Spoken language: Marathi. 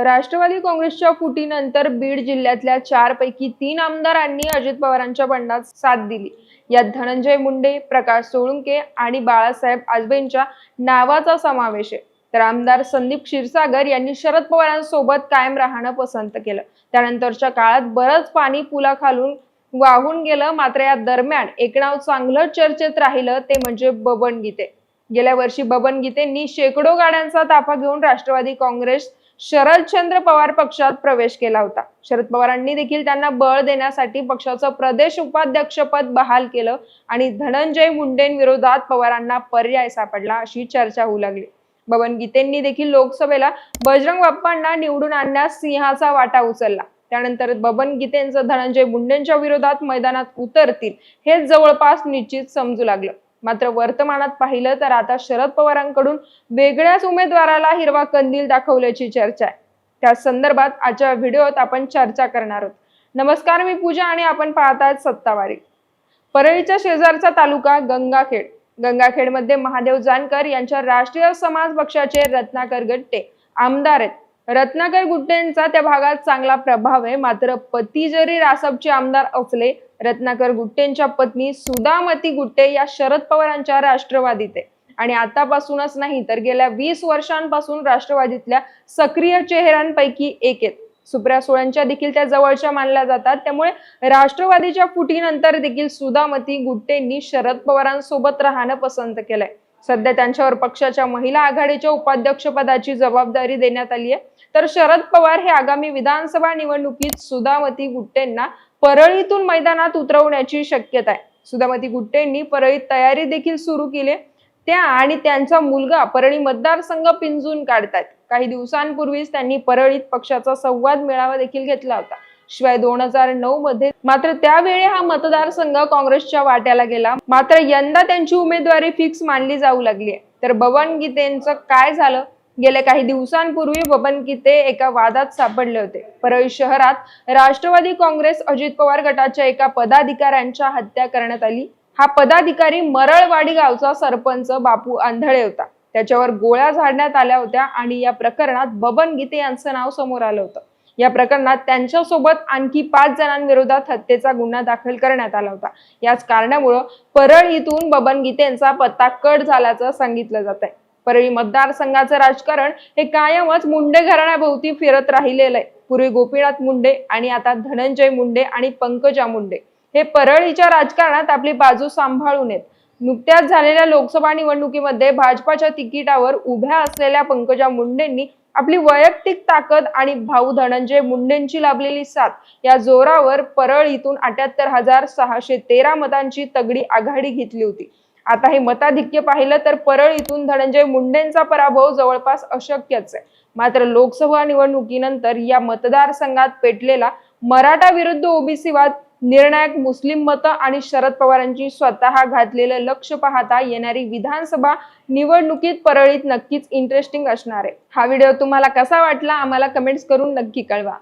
राष्ट्रवादी काँग्रेसच्या फुटीनंतर बीड जिल्ह्यातल्या चार पैकी तीन आमदारांनी अजित पवारांच्या बंडात साथ दिली. यात धनंजय मुंडे प्रकाश सोळुंके आणि बाळासाहेब आजबेंच्या नावाचा समावेश आहे. तर आमदार संदीप क्षीरसागर यांनी शरद पवारांसोबत कायम राहणं पसंत केलं. त्यानंतरच्या काळात बरंच पाणी पुलाखालून वाहून गेलं मात्र या दरम्यान एक नाव चांगलं चर्चेत राहिलं ते म्हणजे बबन गीते गेल्या वर्षी बबन गीतेंनी शेकडो गाड्यांचा ताफा घेऊन राष्ट्रवादी काँग्रेस शरदचंद्र पवार पक्षात प्रवेश केला होता. शरद पवारांनी देखील त्यांना बळ देण्यासाठी पक्षाचं प्रदेश उपाध्यक्षपद बहाल केलं आणि धनंजय मुंडेंविरोधात पवारांना पर्याय सापडला अशी चर्चा होऊ लागली. बबन गीतेंनी देखील लोकसभेला बजरंग बाप्पांना निवडून आणण्यास सिंहाचा वाटा उचलला. त्यानंतर बबन गीतेंचं धनंजय मुंडेंच्या विरोधात मैदानात उतरतील हे जवळपास निश्चित समजू लागलं. मात्र वर्तमानात पाहिलं तर आता शरद पवारांकडून वेगळ्याच उमेदवाराला हिरवा कंदील दाखवल्याची चर्चा आहे. त्या संदर्भात आजच्या व्हिडिओत आपण चर्चा करणार आहोत. नमस्कार मी पूजा आणि आपण पाहत आहात सत्तावारी. परळीच्या शेजारचा तालुका गंगाखेड. गंगाखेडमध्ये महादेव जानकर यांच्या राष्ट्रीय समाज पक्षाचे रत्नाकर गट्टे आमदार आहेत. रत्नाकर गुट्टेंचा त्या भागात चांगला प्रभाव आहे. मात्र पती जरी रासपचे आमदार असले रत्नाकर गुट्टेंच्या पत्नी सुधामती गुट्टे या शरद पवारांच्या राष्ट्रवादीत आहे. आणि आतापासूनच नाही तर गेल्या वीस वर्षांपासून राष्ट्रवादीतल्या सक्रिय चेहऱ्यांपैकी एक आहेत. सुप्रिया सुळेंच्या देखील त्या जवळच्या मानल्या जातात. त्यामुळे राष्ट्रवादीच्या फुटीनंतर देखील सुधामती गुट्टेंनी शरद पवारांसोबत राहणं पसंत केलंय. सध्या त्यांच्यावर पक्षाच्या महिला आघाडीच्या उपाध्यक्षपदाची जबाबदारी देण्यात आली आहे तर शरद पवार हे आगामी विधानसभा निवडणुकीत सुधामती गुट्टेंना परळीतून मैदानात उतरवण्याची शक्यता आहे. सुधामती गुट्टेंनी परळीत तयारी देखील सुरू केली त्या आणि त्यांचा मुलगा परळी मतदारसंघ पिंजून काढतायत. काही दिवसांपूर्वीच त्यांनी परळीत पक्षाचा संवाद मेळावा देखील घेतला होता. शिवाय दोन हजार नऊ मध्ये मात्र त्यावेळी हा मतदारसंघ काँग्रेसच्या वाट्याला गेला. मात्र यंदा त्यांची उमेदवारी फिक्स मानली जाऊ लागली तर बबन गीतेंचं काय झालं? गेल्या काही दिवसांपूर्वी बबन गीते एका वादात सापडले होते. परळी शहरात राष्ट्रवादी काँग्रेस अजित पवार गटाच्या एका पदाधिकाऱ्यांच्या हत्या करण्यात आली. हा पदाधिकारी मरळवाडी गावचा सरपंच बापू आंधळे होता. त्याच्यावर गोळ्या झाडण्यात आल्या होत्या आणि या प्रकरणात बबन गीते यांचं नाव समोर आलं होतं. या प्रकरणात त्यांच्यासोबत आणखी पाच जणांविरोधात हत्येचा गुन्हा दाखल करण्यात आला होता. याच कारणामुळं परळ इथून बबन गीते यांचा पत्ता कट झाल्याचं सांगितलं जात आहे परळी मतदारसंघाचं राजकारण हे कायमच मुंडे घराण्याभोवती फिरत राहिलेलं आहे. पूर्वी गोपीनाथ मुंडे आणि आता धनंजय मुंडे आणि पंकजा मुंडे हे परळीच्या राजकारणात आपली बाजू सांभाळून येत नुकत्याच झालेल्या लोकसभा निवडणुकीमध्ये भाजपाच्या तिकिटावर उभ्या असलेल्या पंकजा मुंडेंनी आपली वैयक्तिक ताकद आणि भाऊ धनंजय मुंडेंची लाभलेली साथ या जोरावर परळ इथून अठ्याहत्तर हजार सहाशे तेरा मतांची तगडी आघाडी घेतली होती. आता हे मताधिक्य पाहिलं तर परळ इथून धनंजय मुंडेंचा पराभव जवळपास अशक्यच आहे. मात्र लोकसभा निवडणुकीनंतर या मतदारसंघात पेटलेला मराठा विरुद्ध ओबीसी वाद निर्णायक मुस्लिम मतं आणि शरद पवारांची स्वतः घातलेलं लक्ष पाहता येणारी विधानसभा निवडणुकीत परळीत नक्कीच इंटरेस्टिंग असणार आहे. हा व्हिडिओ तुम्हाला कसा वाटला? आम्हाला कमेंट्स करून नक्की कळवा.